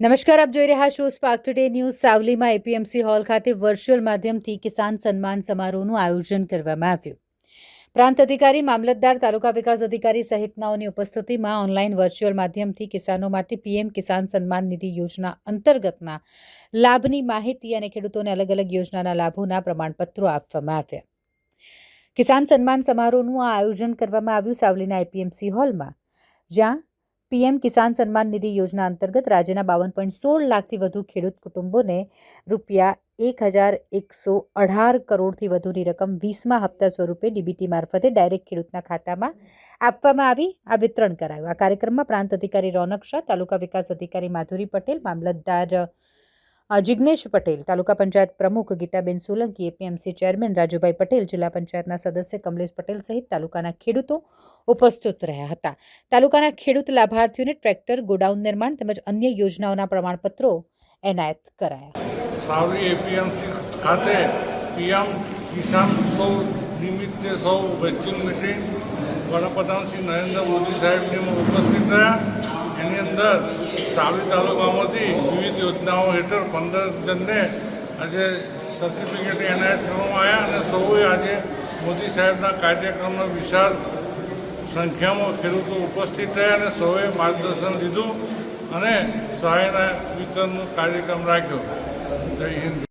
નમસ્કાર, આપ જોઈ રહ્યા છો સ્પાર્ક ટુડે ન્યૂઝ સાવલીમાં એપીએમસી હોલ ખાતે વર્ચ્યુઅલ માધ્યમથી કિસાન સન્માન સમારોહનું આયોજન કરવામાં આવ્યું. પ્રાંત અધિકારી, મામલતદાર, તાલુકા વિકાસ અધિકારી સહિતનાઓની ઉપસ્થિતિમાં ઓનલાઈન વર્ચ્યુઅલ માધ્યમથી કિસાનો માટે પીએમ કિસાન સન્માન નિધિ યોજના અંતર્ગતના લાભની માહિતી અને ખેડૂતોને અલગ અલગ યોજનાના લાભોના પ્રમાણપત્રો આપવામાં આવ્યા. કિસાન સન્માન સમારોહનું આ આયોજન કરવામાં આવ્યું સાવલીના એપીએમસી હોલમાં જ્યાં પીએમ કિસાન સન્માન નિધિ યોજના અંતર્ગત રાજ્યના બાવન પોઈન્ટ સોળ લાખથી વધુ ખેડૂત કુટુંબોને રૂપિયા એક હજાર એકસો અઢાર કરોડથી વધુની રકમ વીસમાં હપ્તા સ્વરૂપે ડીબીટી મારફતે ડાયરેક્ટ ખેડૂતના ખાતામાં આપવામાં આવી, આ વિતરણ કરાયું. આ કાર્યક્રમમાં પ્રાંત અધિકારી રોનક શાહ, તાલુકા વિકાસ અધિકારી માધુરી પટેલ, મામલતદાર જિગ્નેશ પટેલ, તાલુકા પંચાયત પ્રમુખ ગીતાબેન સોલંકી એપીએમસી ચેરમેન રાજુભાઈ પટેલ, જિલ્લા પંચાયતના સદસ્ય કમલેશ પટેલ સહિત તાલુકાના ખેડૂતો ઉપસ્થિત રહ્યા હતા. તાલુકાના ખેડૂત લાભાર્થીઓને ટ્રેક્ટર, ગોડાઉન નિર્માણ તેમજ અન્ય યોજનાઓના પ્રમાણપત્રો એનાયત કરાયા. સાવલી એપીએમસી ખાતે પીએમ કિસાન સૌ નિમિત્તે સૌ વર્ચ્યુઅલ મિટિંગ વડાપ્રધાન શ્રી નરેન્દ્ર મોદી સાહેબની ઉપસ્થિત રહ્યા. એની અંદર સાવલી તાલુકામાંથી વિવિધ યોજનાઓ હેઠળ પંદર જણને આજે સર્ટિફિકેટ એનાયત કરવામાં આવ્યા અને સૌએ આજે મોદી સાહેબના કાર્યક્રમનો વિશાળ સંખ્યામાં ખેડૂતો ઉપસ્થિત રહ્યા અને સૌએ માર્ગદર્શન લીધું અને સહાયના વિતરણનો કાર્યક્રમ રાખ્યો. જય હિન્દ.